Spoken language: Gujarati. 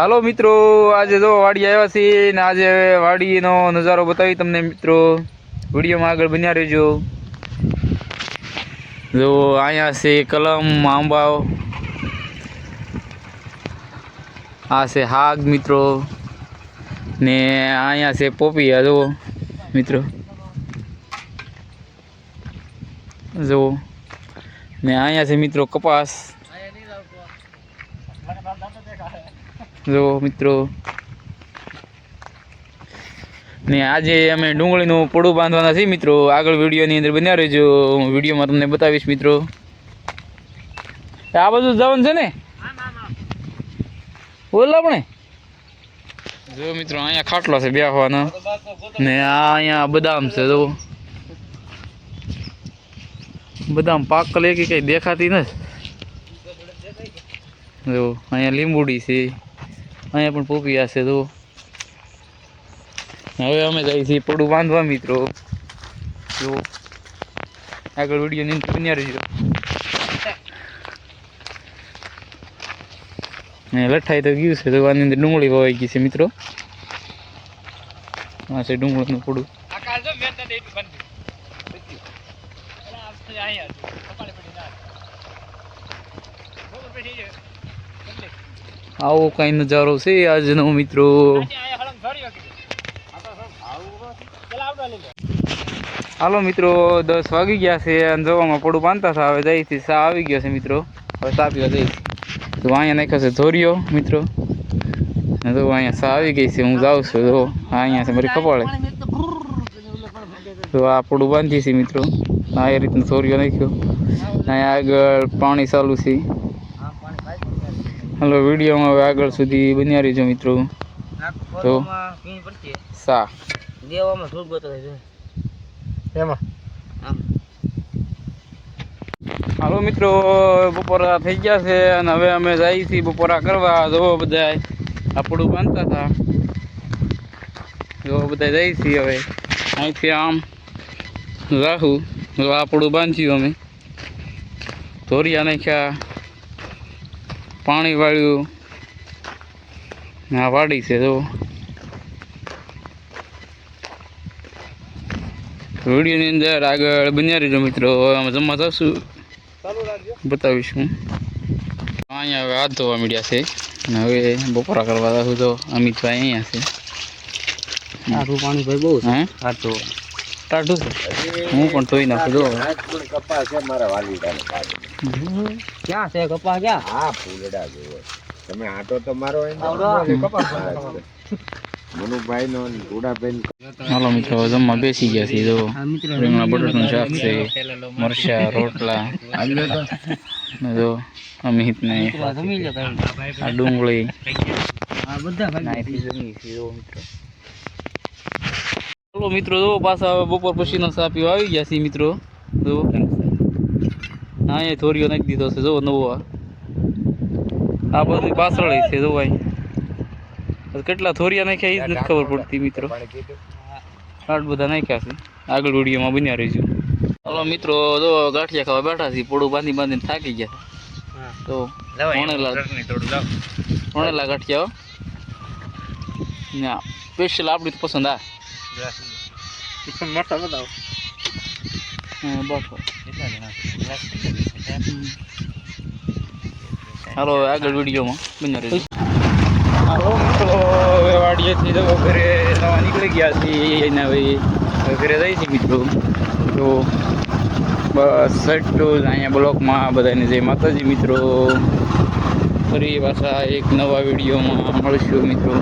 હાલો મિત્રો, આજે જો વાડી આવ્યા છીએ ને આજે વાડીનો નજારો બતાવી તમને મિત્રો. વિડીયોમાં આગળ બન્યા રહેજો. જો અહીંયા છે કલમ, આંબાઓ. આ છે હાગ મિત્રો. ને અહીંયા છે પોપિયા, જુઓ મિત્રો. જુઓ. ને અહીંયા છે મિત્રો કપાસ. જો મિત્રો. ને આજે અમે ડુંગળીનું પોડું બાંધવાના છીએ મિત્રો. આગળ વિડીયોની અંદર બન્યા રહેજો. હું વિડીયોમાં તમને બતાવીશ મિત્રો. આ બધું જવાનું છે ને? બોલો આપણે જો મિત્રો, અહીંયા ખાટલો છે બેસવાનો ને આ અહીંયા બદામ છે, જો. બદામ પાક લે કે કઈ દેખાતી નથી. જો, અહીંયા લીંબુડી છે. અહીંયા પણ પોપિયા છે તો હવે અમે જઈએ છીએ પડું બાંધવા મિત્રો. જો આગળ વીડિયો ની બન્યા રહીજો. લઠાઈ તો ગયું છે, તો આની અંદર ડુંગળી વવાઈ ગઈ છે, મિત્રો. આ છે ડુંગળીનું પડું. આવો કઈ નજારો છે આજનો મિત્રો. હાલો મિત્રો, દસ વાગી ગયા છે અને જવામાં પડું બાંધતા હતા. હવે જઈથી સા આવી ગયો છે મિત્રો. હવે સા જઈશ. તો અહીંયા નાખ્યો છે ધોરિયો મિત્રો. જો અહીંયા સા આવી ગઈ છે, હું જાઉં છું. જો અહીંયા છે મારી કપાળે. તો આ પડું બાંધી છે મિત્રો. આ એ રીતનો ધોરિયો નાખ્યો અહીંયા આગળ પાણી ચાલુ છે. હાલો વિડીયોમાં હવે આગળ સુધી બન્યા રહીજો મિત્રો. તો સા. દેવામાં બતાવે છે. એમાં. હાલો મિત્રો બપોરા થઈ ગયા છે અને હવે અમે જઈએ છીએ બપોરા કરવા. જવો બધા આપણું બાંધતા હતા. જો બધા જઈએ છીએ હવે. અહીંથી આમ રાહુ જો આપણું બાંધ્યું અમે. ધોરિયા નાખ્યા. પાણી વાળ્યું. ને આ વાડી છે જો વિડીયોની અંદર આગળ બન્યા રહીજો મિત્રો હવે અમે જમવા જશું. બતાવીશ. હું અહીંયા હવે હાથ ધોવા મળ્યા છે અને હવે બપોરા કરવા જશું તો અમિતભાઈ અહીંયા છે. આખું પાણી ભાઈ બહુ હે હા? તો ટાઢું છે હું પણ ધોઈ નાખું જો છે મારા. ક્યાં છે? કપા ક્યાં? હા ફૂલડા જોવો. તમે આટો તો મારો મનુભાઈ નો ગુડાબેન હાલો મિત્રો જમવા બેસી ગયા છે જો. રીંગણા બટાટાનું શાક છે મરચા રોટલા. જો અમિત ને આ ડુંગળી. ચાલો મિત્રો. જો પાછા બપોર પછીનો ચા પીવા આવી ગયા છે મિત્રો. જો. હા અહીંયા થોડીઓ નાખી દીધો છે જો નવો આ. બધી પાછળ છે જો ભાઈ કેટલા થોરિયા નાખ્યા એ જ નથી ખબર પડતી મિત્રો. આટ બધા નાખ્યા છે. આગળ વિડીયોમાં બન્યા રહીશું હલો મિત્રો જો ગાંઠિયા ખાવા બેઠા છીએ. પોડું બાંધી બાંધીને થાકી ગયા તો વણેલા વણેલા ગાંઠિયા ના સ્પેશિયલ આપણી પસંદ આ. મોટા બતાવો. બસ. હાલો આગળ વિડીયોમાં બન્યા રહી હાલો, હવે વાડીએથી તો ઘરે નવા નીકળી ગયા છીએ. એના હવે ઘરે જઈ છીએ મિત્રો. તો બસ સેટ ટુ અહીંયા બ્લોકમાં બધાને જય માતાજી મિત્રો. ફરી પાછા એક નવા વિડીયોમાં મળશું મિત્રો.